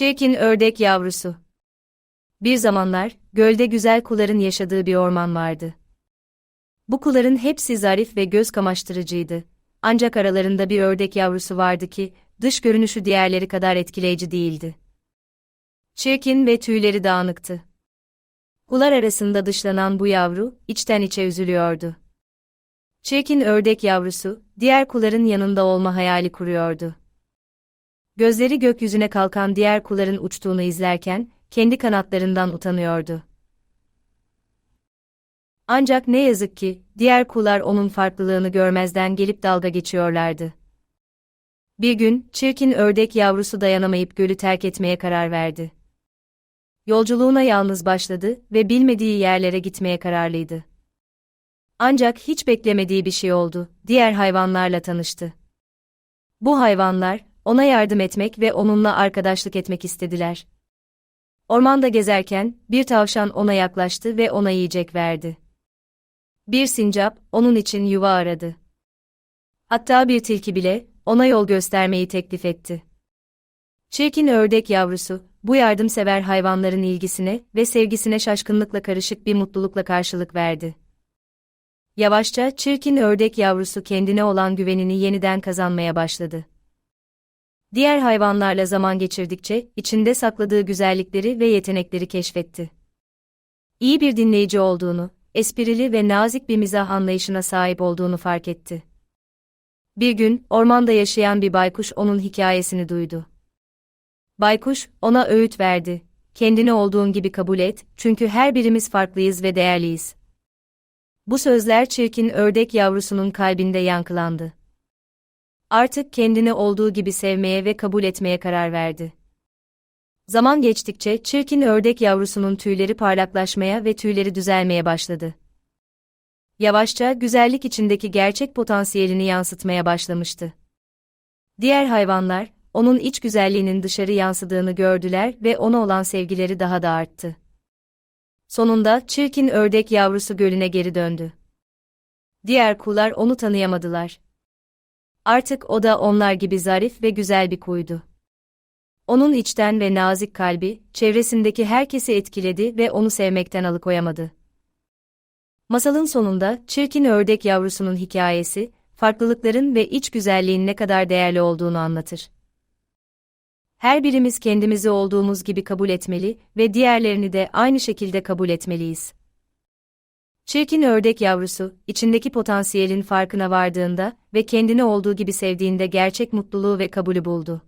Çirkin ördek yavrusu. Bir zamanlar, gölde güzel kuların yaşadığı bir orman vardı. Bu kuların hepsi zarif ve göz kamaştırıcıydı. Ancak aralarında bir ördek yavrusu vardı ki, dış görünüşü diğerleri kadar etkileyici değildi. Çirkin ve tüyleri dağınıktı. Kular arasında dışlanan bu yavru, içten içe üzülüyordu. Çirkin ördek yavrusu, diğer kuların yanında olma hayali kuruyordu. Gözleri gökyüzüne kalkan diğer kuların uçtuğunu izlerken, kendi kanatlarından utanıyordu. Ancak ne yazık ki, diğer kular onun farklılığını görmezden gelip dalga geçiyorlardı. Bir gün, çirkin ördek yavrusu dayanamayıp gölü terk etmeye karar verdi. Yolculuğuna yalnız başladı ve bilmediği yerlere gitmeye kararlıydı. Ancak hiç beklemediği bir şey oldu, diğer hayvanlarla tanıştı. Bu hayvanlar, ona yardım etmek ve onunla arkadaşlık etmek istediler. Ormanda gezerken, bir tavşan ona yaklaştı ve ona yiyecek verdi. Bir sincap, onun için yuva aradı. Hatta bir tilki bile, ona yol göstermeyi teklif etti. Çirkin ördek yavrusu, bu yardımsever hayvanların ilgisine ve sevgisine şaşkınlıkla karışık bir mutlulukla karşılık verdi. Yavaşça çirkin ördek yavrusu kendine olan güvenini yeniden kazanmaya başladı. Diğer hayvanlarla zaman geçirdikçe içinde sakladığı güzellikleri ve yetenekleri keşfetti. İyi bir dinleyici olduğunu, esprili ve nazik bir mizah anlayışına sahip olduğunu fark etti. Bir gün ormanda yaşayan bir baykuş onun hikayesini duydu. Baykuş ona öğüt verdi. Kendini olduğun gibi kabul et, çünkü her birimiz farklıyız ve değerliyiz. Bu sözler çirkin ördek yavrusunun kalbinde yankılandı. Artık kendini olduğu gibi sevmeye ve kabul etmeye karar verdi. Zaman geçtikçe çirkin ördek yavrusunun tüyleri parlaklaşmaya ve tüyleri düzelmeye başladı. Yavaşça güzellik içindeki gerçek potansiyelini yansıtmaya başlamıştı. Diğer hayvanlar, onun iç güzelliğinin dışarı yansıdığını gördüler ve ona olan sevgileri daha da arttı. Sonunda çirkin ördek yavrusu gölüne geri döndü. Diğer kular onu tanıyamadılar. Artık o da onlar gibi zarif ve güzel bir kuydu. Onun içten ve nazik kalbi, çevresindeki herkesi etkiledi ve onu sevmekten alıkoyamadı. Masalın sonunda, çirkin ördek yavrusunun hikayesi, farklılıkların ve iç güzelliğin ne kadar değerli olduğunu anlatır. Her birimiz kendimizi olduğumuz gibi kabul etmeli ve diğerlerini de aynı şekilde kabul etmeliyiz. Çirkin ördek yavrusu, içindeki potansiyelin farkına vardığında ve kendini olduğu gibi sevdiğinde gerçek mutluluğu ve kabulü buldu.